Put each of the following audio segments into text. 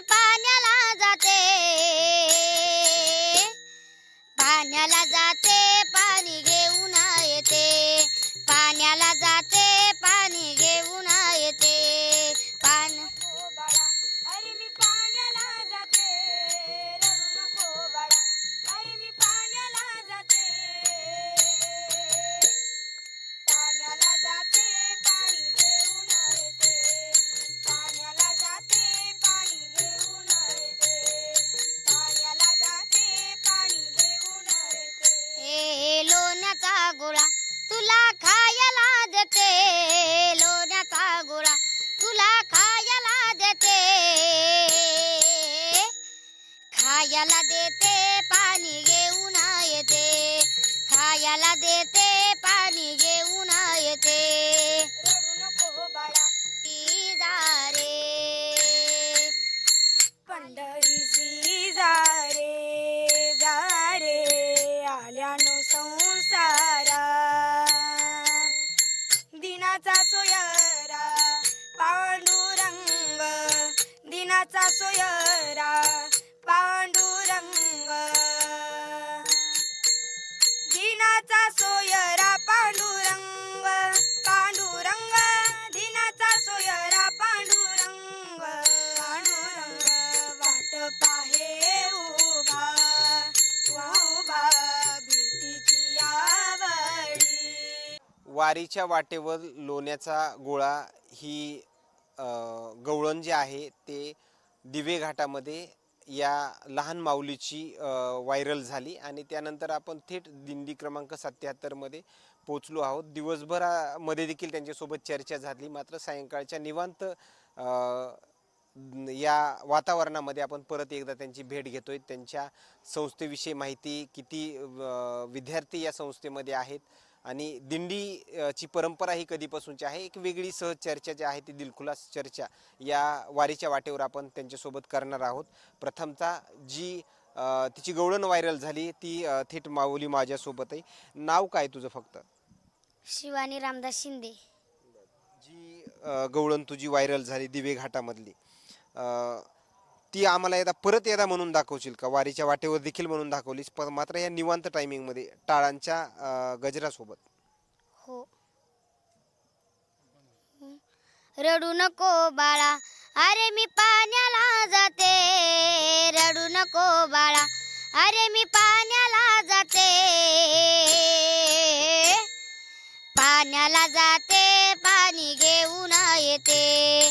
पाण्याला वारीच्या वाटेवर लोण्याचा गोळा ही गवळण जे आहे ते दिवे घाटामध्ये या लहान माऊलीची व्हायरल झाली आणि त्यानंतर आपण थेट दिंडी क्रमांक सत्याहत्तरमध्ये पोचलो आहोत. दिवसभरामध्ये देखील त्यांच्यासोबत चर्चा झाली. मात्र सायंकाळच्या निवांत या वातावरणामध्ये आपण परत एकदा त्यांची भेट घेतोय. त्यांच्या संस्थेविषयी माहिती किती विद्यार्थी या संस्थेमध्ये आहेत आणि दिंडी अ, ची परंपरा ही कधीपासूनची आहे? एक वेगळी सहज चर्चा जी आहे ती दिलखुलास चर्चा या वारीच्या वाटेवर आपण त्यांच्यासोबत करणार आहोत. प्रथमतः जी तिची गवळण व्हायरल झाली ती थेट माऊली माझ्यासोबत आहे नाव काय तुझं फक्त? शिवानी रामदास शिंदे. जी गवळण तुझी व्हायरल झाली दिवे घाटामधली. ती आम्हाला एकदा परत एकदा म्हणून दाखवशील का? वारीच्या वाटेवर देखील म्हणून दाखवलीस पण मात्र या निवांत टायमिंगमध्ये टाळांच्या गजरासोबत. हो. रडू नको बाळा अरे मी पाण्याला जाते. रडू नको बाळा अरे मी पाण्याला जाते. पाण्याला जाते पाणी घेऊन येते.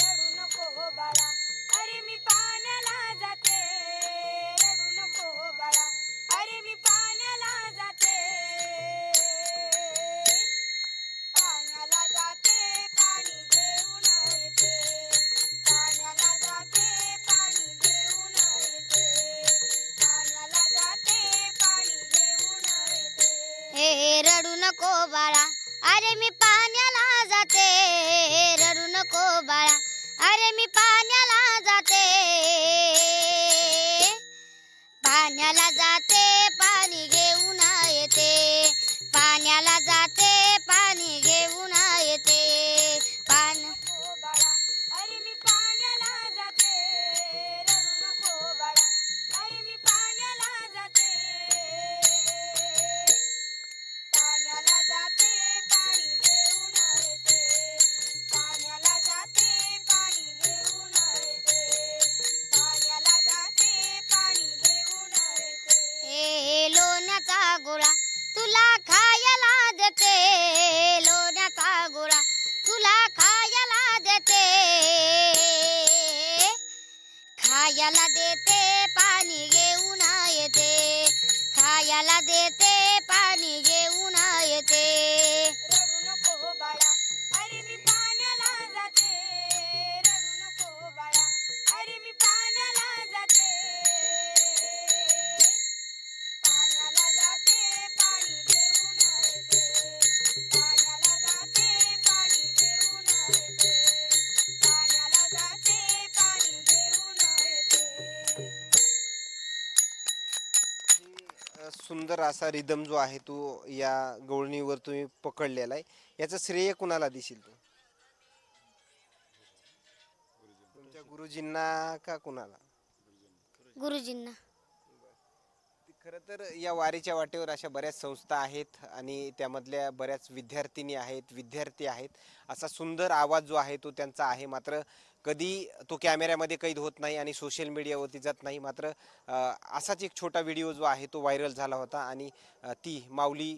जाते पाणी लोण्याचा गोळा तुला खायला देते लोण्याचा गोळा तुला खायला देते. खायला देते पाणी घेऊन येते. खायला देते पाणी घेऊन येते. सुंदर असा रिदम जो आहे तो या गवळणीवर तुम्ही पकडलेला आहे. याचं श्रेय कुणाला देशील तू? तुमच्या गुरुजींना का कुणाला? गुरुजींना. खरं तर या वारीच्या वाटेवर अशा बऱ्याच संस्था आहेत आणि त्यामधल्या बऱ्याच विद्यार्थिनी आहेत विद्यार्थी आहेत. असा सुंदर आवाज जो आहे तो त्यांचा आहे. मात्र कधी तो कॅमेऱ्यामध्ये कैद होत नाही आणि सोशल मीडियावरती जात नाही. मात्र असाच एक छोटा व्हिडिओ जो आहे तो व्हायरल झाला होता आणि ती माऊली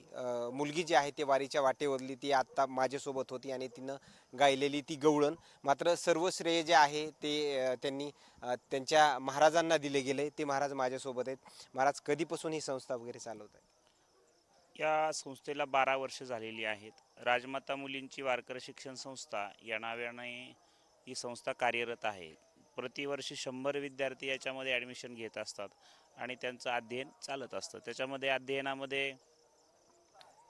मुलगी जी आहे ते वारीच्या वाटेवरली ती आत्ता माझ्यासोबत होती आणि तिनं गायलेली ती गवळण. मात्र सर्व श्रेय जे आहे ते त्यांनी त्यांच्या महाराजांना दिले गेले. ते महाराज माझ्यासोबत आहेत. महाराज कधीपासून ही संस्था वगैरे चालवत आहे या संस्थेला बारा वर्ष झालेली आहेत. राजमाता मुलींची वारकरी शिक्षण संस्था या नावाने ही संस्था कार्यरत आहे. प्रतिवर्षी शंभर विद्यार्थी याच्यामध्ये ॲडमिशन घेत असतात आणि त्यांचं अध्ययन चालत असतं. त्याच्यामध्ये अध्ययनामध्ये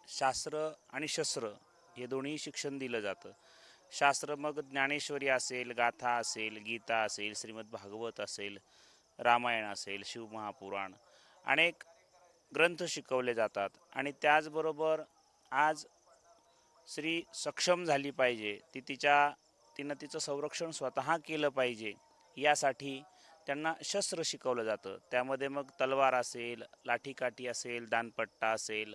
शास्त्र आणि शस्त्र हे दोन्ही शिक्षण दिलं जातं. शास्त्र मग ज्ञानेश्वरी असेल गाथा असेल गीता असेल श्रीमद भागवत असेल रामायण असेल शिवमहापुराण अनेक ग्रंथ शिकवले जातात आणि त्याचबरोबर आज स्त्री सक्षम झाली पाहिजे ती तिच्या तिनं तिचं संरक्षण स्वतः केलं पाहिजे यासाठी त्यांना शस्त्र शिकवलं जातं. त्यामध्ये मग तलवार असेल लाठीकाठी असेल दानपट्टा असेल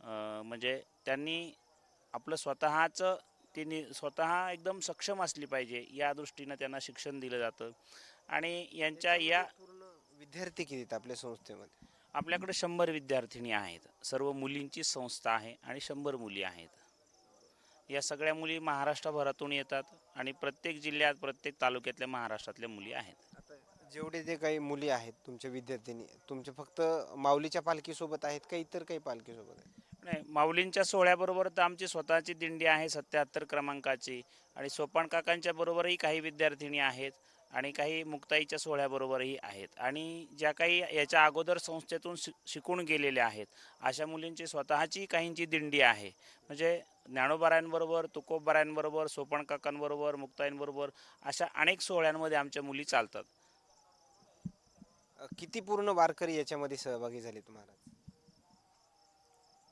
म्हणजे त्यांनी आपलं स्वतःचं तिने स्वतः एकदम सक्षम असली पाहिजे या दृष्टीनं त्यांना शिक्षण दिलं जातं. आणि यांच्या या विद्यार्थी किती आहेत आपल्या संस्थेमध्ये? आपल्याकडे शंभर विद्यार्थिनी आहेत. सर्व मुलींची संस्था आहे आणि शंभर मुली आहेत. या सगळ्या मुली महाराष्ट्रभरातून येतात आणि प्रत्येक जिल्ह्यात प्रत्येक तालुक्यातल्या महाराष्ट्रातल्या मुली आहेत. जेवढे जे काही मुली आहेत तुमच्या विद्यार्थिनी तुमचे फक्त माऊलीच्या पालखीसोबत आहेत का इतर काही पालखीसोबत आहेत? नाही माऊलींच्या सोहळ्याबरोबर तर आमची स्वतःची दिंडी आहे सत्याहत्तर क्रमांकाची. आणि सोपान काकांच्या बरोबरही काही विद्यार्थिनी आहेत. आणि काही मुक्ताईच्या सोहळ्याबरोबरही आहेत. आणि ज्या काही याच्या अगोदर संस्थेतून शि शिकून गेलेल्या आहेत अशा मुलींची स्वतःची काहींची दिंडी आहे. म्हणजे ज्ञानोबारायांबरोबर तुकोबारायांबरोबर सोपान काकांबरोबर मुक्ताईंबरोबर अशा अनेक सोहळ्यांमध्ये आमच्या मुली चालतात. किती पूर्ण वारकरी याच्यामध्ये सहभागी झाले तुम्हाला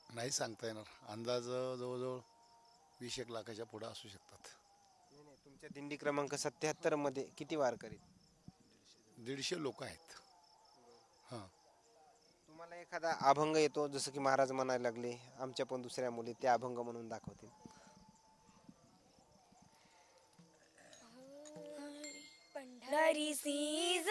नाही सांगता येणार. अंदाज जवळजवळ वीस एक लाखाच्या पुढे असू शकतात. तुमच्या दिंडी क्रमांक सत्याहत्तरमध्ये किती वारकरी? दीडशे लोक आहेत. हां. तुम्हाला एखादा अभंग येतो जसं की महाराज म्हणायला लागले आमच्या पण दुसऱ्या मुली ते अभंग म्हणून दाखवतील. पंढरीसी जा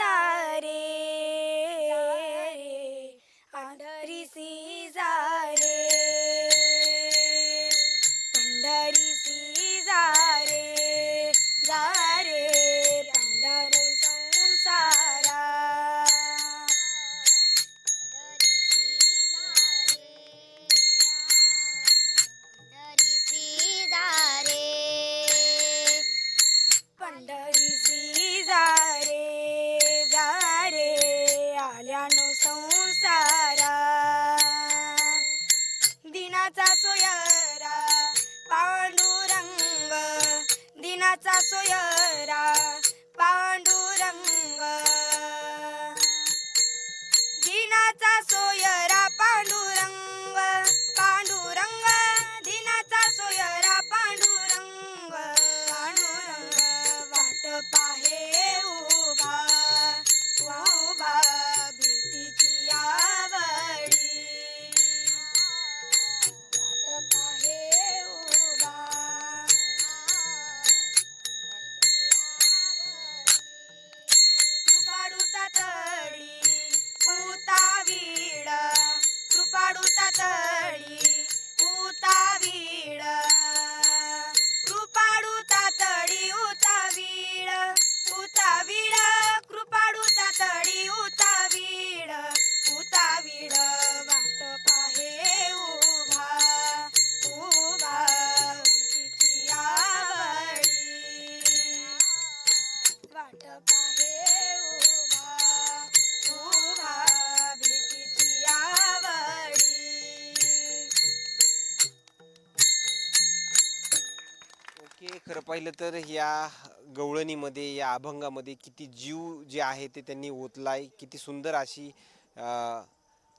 खरं पाहिलं तर या गवळणीमध्ये या अभंगामध्ये किती जीव जे आहे ते त्यांनी ओतलाय. किती सुंदर अशी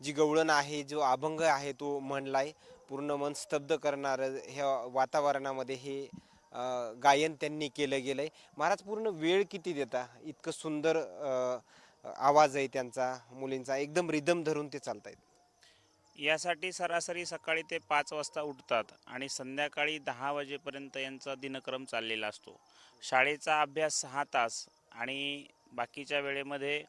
जी गवळण आहे जो अभंग आहे तो म्हणलाय. पूर्ण मन स्तब्ध करणारं ह्या वातावरणामध्ये हे गायन त्यांनी केलं गेलंय. महाराज पूर्ण वेळ किती देता? इतकं सुंदर आवाज आहे त्यांचा मुलींचा. एकदम रिदम धरून ते चालतायत. यासाठी सरासरी सकाळी ते पाच वाजता उठतात आणि संध्याकाळी दहा वाजेपर्यंत यांचा दिनक्रम चाललेला असतो. शाळेचा अभ्यास सहा तास आणि बाकीच्या वेळेमध्ये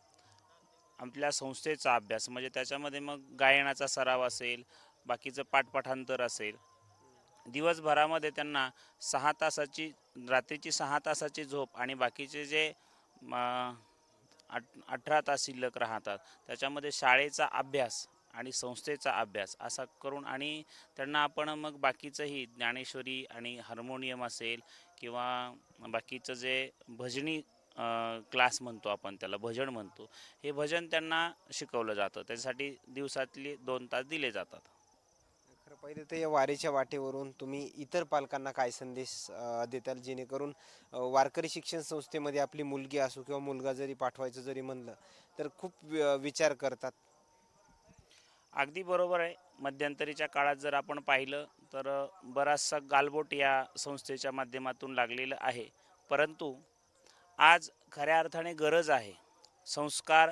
आपल्या संस्थेचा अभ्यास म्हणजे त्याच्यामध्ये मग गायनाचा सराव असेल बाकीचं पाठपाठांतर असेल. दिवसभरामध्ये त्यांना सहा तासाची रात्रीची सहा तासाची झोप आणि बाकीचे जे अठ अठरा तास शिल्लक राहतात त्याच्यामध्ये शाळेचा अभ्यास आणि संस्थेचा अभ्यास असा करून आणि त्यांना आपण मग बाकीचंही ज्ञानेश्वरी आणि हार्मोनियम असेल किंवा बाकीचं जे भजनी क्लास म्हणतो आपण त्याला भजन म्हणतो हे भजन त्यांना शिकवलं जातं. त्यासाठी दिवसातले दोन तास दिले जातात. खरं पहिले तर या वारीच्या वाटेवरून तुम्ही इतर पालकांना काय संदेश देताल? जेणेकरून वारकरी शिक्षण संस्थेमध्ये आपली मुलगी असो किंवा मुलगा जरी पाठवायचं जरी म्हणलं तर खूप वि- विचार करतात. अगदी बरोबर आहे. मध्यंतरीच्या काळात जर आपण पाहिलं तर बराचसा गालबोट या संस्थेच्या माध्यमातून लागलेलं आहे. परंतु आज खऱ्या अर्थाने गरज आहे. संस्कार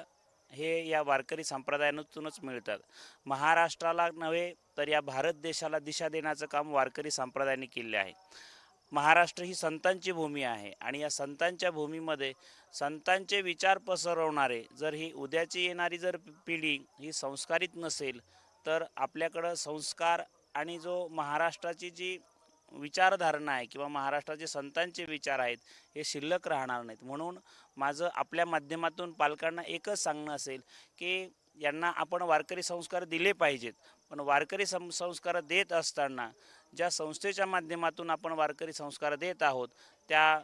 हे या वारकरी संप्रदायातूनच मिळतात. महाराष्ट्राला नव्हे तर या भारत देशाला दिशा देण्याचं काम वारकरी संप्रदायाने केले आहे. महाराष्ट्र ही संतांची भूमी आहे. आणि या संतांच्या भूमीमध्ये संतांचे विचार पसरवणारे जर ही उद्याची येणारी जर पिढी ही संस्कारित नसेल तर आपल्याकडं संस्कार आणि जो महाराष्ट्राची जी विचारधारणा आहे किंवा महाराष्ट्राचे संतांचे विचार आहेत हे शिल्लक राहणार नाहीत. म्हणून माझं आपल्या माध्यमातून पालकांना एकच सांगणं असेल की यांना आपण वारकरी संस्कार दिले पाहिजेत. पण वारकरी सं संस्कार देत असताना ज्या संस्थेच्या माध्यमातून आपण वारकरी संस्कार देत आहोत त्या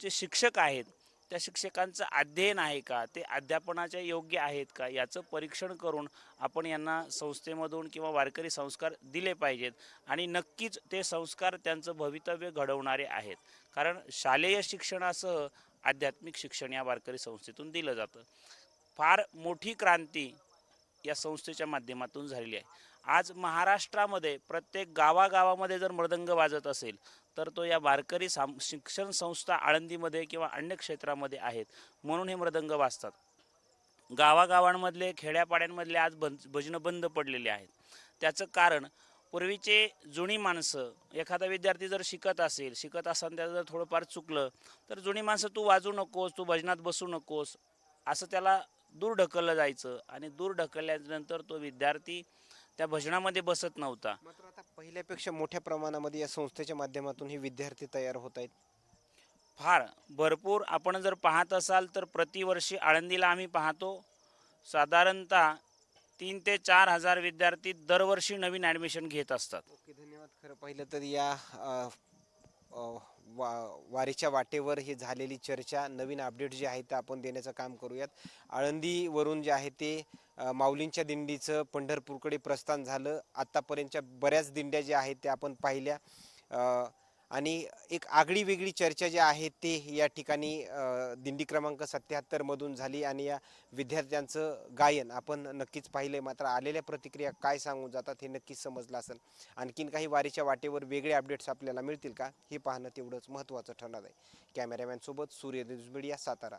जे शिक्षक आहेत त्या शिक्षकांचं अध्ययन आहे का? ते अध्यापनाच्या योग्य आहेत का? याचं परीक्षण करून आपण यांना संस्थेमधून किंवा वारकरी संस्कार दिले पाहिजेत आणि नक्कीच ते संस्कार त्यांचं भवितव्य घडवणारे आहेत. कारण शालेय शिक्षणासह आध्यात्मिक शिक्षण या वारकरी संस्थेतून दिलं जातं. फार मोठी क्रांती या संस्थेच्या माध्यमातून झालेली आहे. आज महाराष्ट्रामध्ये प्रत्येक गावागावामध्ये जर मृदंग वाजत असेल तर तो या वारकरी साम शिक्षण संस्था आळंदीमध्ये किंवा अन्य क्षेत्रामध्ये आहेत. म्हणून हे मृदंग वाजतात. गावागावांमधले खेड्यापाड्यांमधले आज भं भजनं बंद पडलेले आहेत. त्याचं कारण पूर्वीचे जुनी माणसं एखादा विद्यार्थी जर शिकत असेल शिकत असताना त्याचं जर थोडंफार चुकलं तर जुनी माणसं तू वाजू नकोस तू भजनात बसू नकोस असं त्याला दूर ढकललं जायचं. आणि दूर ढकलल्यानंतर तो विद्यार्थी त्या भजनामध्ये बसत नव्हता. मात्र आता पहिल्यापेक्षा मोठ्या प्रमाणामध्ये या संस्थेच्या माध्यमातून हे विद्यार्थी तयार होत आहेत. फार. भरपूर. आपण जर पाहत असाल तर प्रतिवर्षी आळंदीला आम्ही पाहतो. साधारणतः तीन ते चार हजार विद्यार्थी दरवर्षी नवीन ॲडमिशन घेत असतात. ओके धन्यवाद. खरं पाहिलं तर या अ, वा वारीच्या वाटेवर हे झालेली चर्चा नवीन अपडेट जे आहे ते आपण देण्याचं काम करूयात. आळंदीवरून जे आहे ते माऊलींच्या दिंडीचं पंढरपूरकडे प्रस्थान झालं. आत्तापर्यंतच्या बऱ्याच दिंड्या ज्या आहेत त्या आपण पाहिल्या. आणि एक आगळी वेगळी चर्चा जी आहे ते या ठिकाणी दिंडी क्रमांक सत्याहत्तरमधून झाली आणि या विद्यार्थ्यांचं गायन आपण नक्कीच पाहिलंय. मात्र आलेल्या प्रतिक्रिया काय सांगून जातात हे नक्कीच समजलं असेल. आणखीन काही वारीच्या वाटेवर वेगळे अपडेट्स आपल्याला मिळतील का? हे पाहणं तेवढंच महत्त्वाचं ठरणार आहे. कॅमेरामॅनसोबत सूर्य न्यूज मीडिया सातारा.